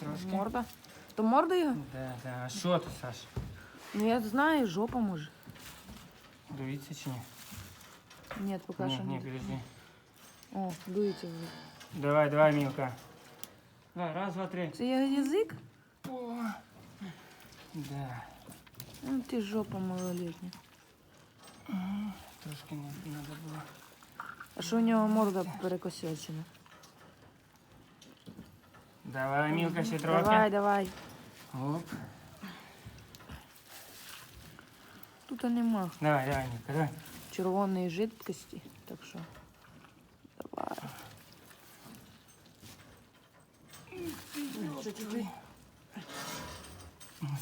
трошки. Морда. То морда його? Да, да. А що тут, Саш? Ну я знаю, жопа може. Дується чи ні? Ні, поки Ні, що ні, не. підожди. О, дується. вже. Давай, давай, Мілка. Давай, раз, два, три. Це я- язик? О. Да. Ну ти жопа малолітня. Трошки не треба було. А що у нього морда перекосячена? Давай, Мілка, ще трохи. Давай, давай. Оп. Тут нема Давай, давай, Мілка, давай. червоної жидкості, так що. Давай.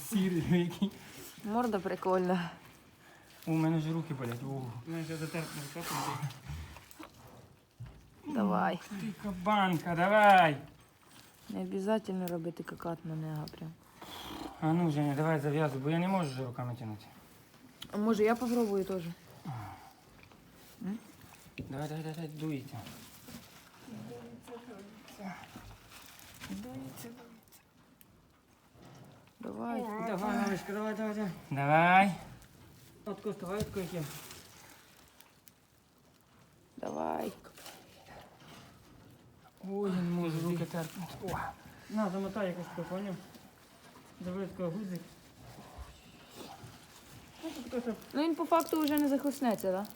Сірий який. Морда прикольна. У мене ж руки болять. У мене вже затерпно. Давай. Ти кабанка, давай. Не обов'язково робити какат на нього прям. А ну, Женя, давай зав'язуй, бо я не можу вже руками тягнути. А може я попробую теж? Давай, давай, давай, дуйте. Давай. Давай, мамочка, давай, давай, давай. Давай. Отко, вставай, яке. Давай. Ой, терпнути. О. На, замотай якось таке, поняв? Давай такий гудзик. Ну, таке, щоб Ну він по факту вже не захлеснеться, так?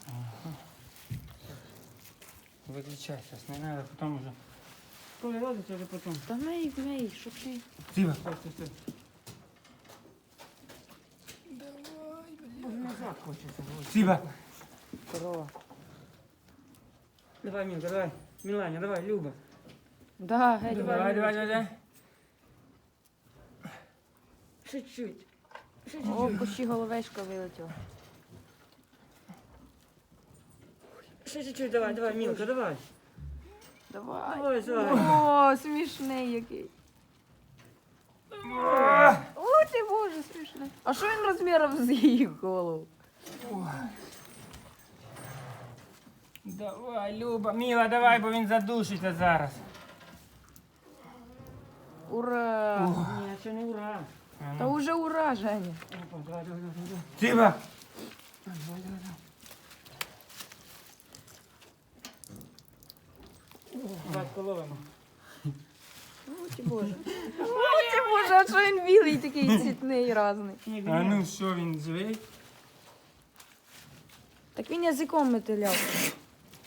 Виключай зараз, не треба, потім вже. Коли родиться, вже потім. Та мей, мей, що ти? Тима. Стой, стой, стой. Давай, блядь. Назад хочеться. Тима. Корова. Давай, Мілка, давай. Міланя, давай, Люба. Да, геть. Давай, давай, давай, давай. Ще чуть. Ще О, почти головешка вилетіла. Ще чуть-чуть, давай, давай, Мілка, давай. Давай. Давай, давай. О, смішний який. О, ти боже, смішний. А що він розміром з її голову? Давай, Люба. Міла, давай, бо він задушиться зараз. Ура! Ні, ще не ура. Та уже ура, Женя. Тима. Батько ловимо. О, боже. О, боже, а що він білий такий цвітний разний. А ну що, він живий? Так він язиком метиляв.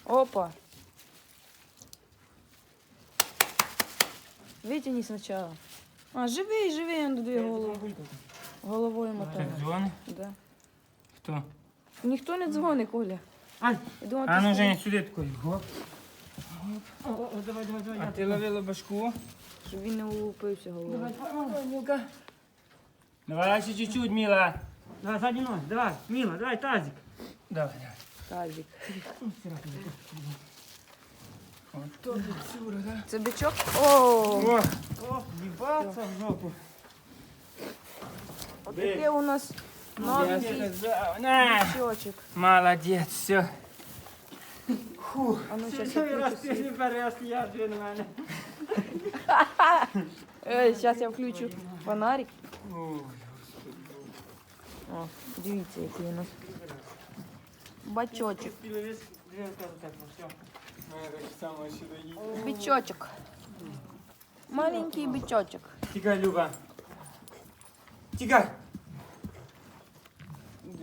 Опа. Витягни спочатку. А, живий, живий, он дві голови. Головою мотає. Так, дзвони? Да. Хто? Ніхто не дзвонить, Коля. Ай, Я думала, а ну. Женя, сюди такий. Гоп. О, о, давай, давай, давай. А ти ловила башку? Щоб він не улупився головою. давай, Мілка. Давай ще чуть-чуть, Міла. Давай, задню ногу, давай, Міла, давай, тазик. Давай, давай. Тазик. Ото піцюра, да? Це бичок? О! О, о, їбаться в жопу. От таке у нас Я новенький сказав, на. бичочок. Молодець, все. А ну зараз я включу. світ. тепер раз я вже на мене. Ей, зараз я включу фонарик. О, дивіться, який у нас бачочок. Бичочок. Маленький бичочек. Тікай, Люба. Тікай.